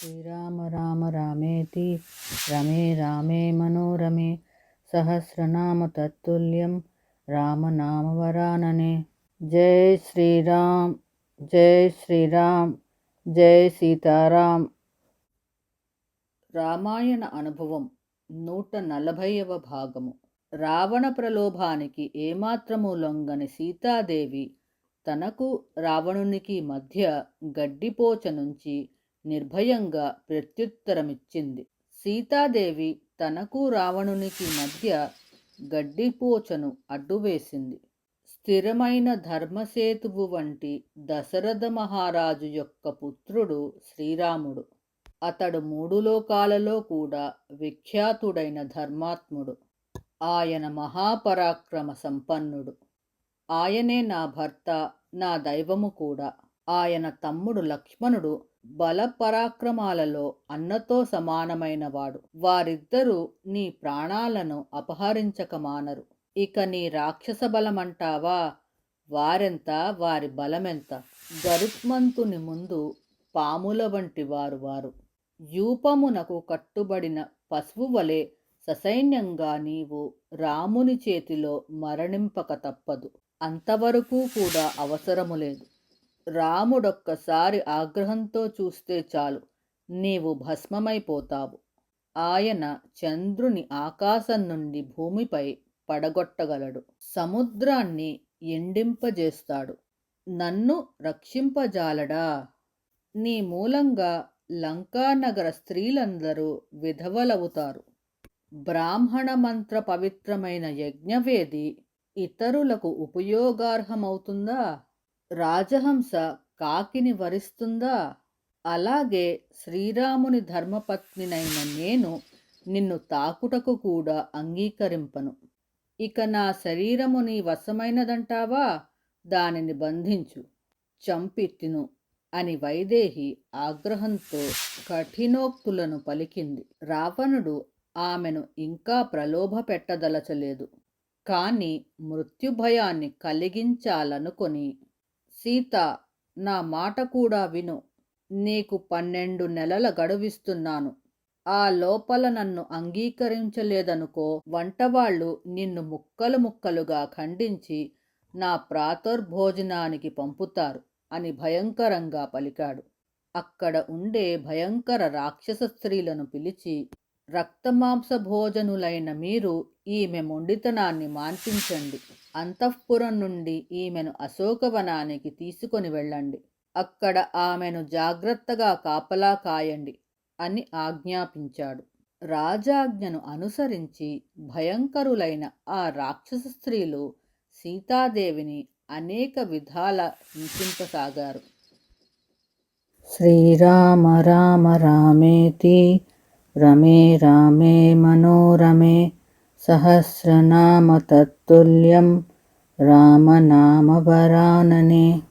శ్రీరామ రామ రామేతి రమే రామే మనోరమే సహస్రనామ తత్తుల్యం రామనామవరాననే జై శ్రీరామ్ జై శ్రీరామ్ జై సీతారాం రామాయణ అనుభవం నూట నలభైవ భాగము. రావణ ప్రలోభానికి ఏమాత్రము లొంగని సీతాదేవి తనకు రావణునికి మధ్య గడ్డిపోచ నుంచి నిర్భయంగా ప్రత్యుత్తరమిచ్చింది. సీతాదేవి తనకు రావణునికి మధ్య గడ్డిపోచను అడ్డువేసింది. స్థిరమైన ధర్మసేతువు వంటి దశరథ మహారాజు యొక్క పుత్రుడు శ్రీరాముడు. అతడు మూడు లోకాలలో కూడా విఖ్యాతుడైన ధర్మాత్ముడు. ఆయన మహాపరాక్రమ సంపన్నుడు. ఆయనే నా భర్త నా దైవము కూడా. ఆయన తమ్ముడు లక్ష్మణుడు బలపరాక్రమాలలో అన్నతో సమానమైనవాడు. వారిద్దరూ నీ ప్రాణాలను అపహరించక మానరు. ఇక నీ రాక్షస బలమంటావా? వారెంత? వారి బలమెంత? గరుత్మంతుని ముందు పాముల వంటి వారు వారు. యూపమునకు కట్టుబడిన పశువు వలె ససైన్యంగా నీవు రాముని చేతిలో మరణింపక తప్పదు. అంతవరకు కూడా అవసరము లేదు. రాముడొక్కసారి ఆగ్రహంతో చూస్తే చాలు నీవు భస్మమైపోతావు. ఆయన చంద్రుని ఆకాశం నుండి భూమిపై పడగొట్టగలడు. సముద్రాన్ని ఎండింపజేస్తాడు. నన్ను రక్షింపజాలడా? నీ మూలంగా లంకానగర స్త్రీలందరూ విధవలవుతారు. బ్రాహ్మణ మంత్ర పవిత్రమైన యజ్ఞవేది ఇతరులకు ఉపయోగార్హమవుతుందా? రాజహంస కాకిని వరిస్తుందా? అలాగే శ్రీరాముని ధర్మపత్నినైన నేను నిన్ను తాకుటకు కూడా అంగీకరింపను. ఇక నా శరీరము నీ వశమైనదంటావా? దానిని బంధించు చంపి తిను అని వైదేహి ఆగ్రహంతో కఠినోక్తులను పలికింది. రావణుడు ఆమెను ఇంకా ప్రలోభ పెట్టదలచలేదు. కాని మృత్యుభయాన్ని కలిగించాలనుకొని సీత నా మాట కూడా విను. నీకు పన్నెండు నెలల గడువిస్తున్నాను. ఆ లోపల నన్ను అంగీకరించలేదనుకో వంటవాళ్ళు నిన్ను ముక్కలు ముక్కలుగా ఖండించి నా ప్రాతర్భోజనానికి పంపుతారు అని భయంకరంగా పలికాడు. అక్కడ ఉండే భయంకర రాక్షస స్త్రీలను పిలిచి రక్తమాంస భోజనులైన మీరు ఈమె మొండితనాన్ని మాన్పించండి. అంతఃపురం నుండి ఈమెను అశోకవనానికి తీసుకొని వెళ్ళండి. అక్కడ ఆమెను జాగ్రత్తగా కాపలా కాయండి అని ఆజ్ఞాపించాడు. రాజాజ్ఞను అనుసరించి భయంకరులైన ఆ రాక్షస స్త్రీలు సీతాదేవిని అనేక విధాల హింసింపసాగారు. శ్రీరామ రామ రామేతి రమే రామే మనోరమే सहस्रनामतत्तुल्यं रामनामवरानने।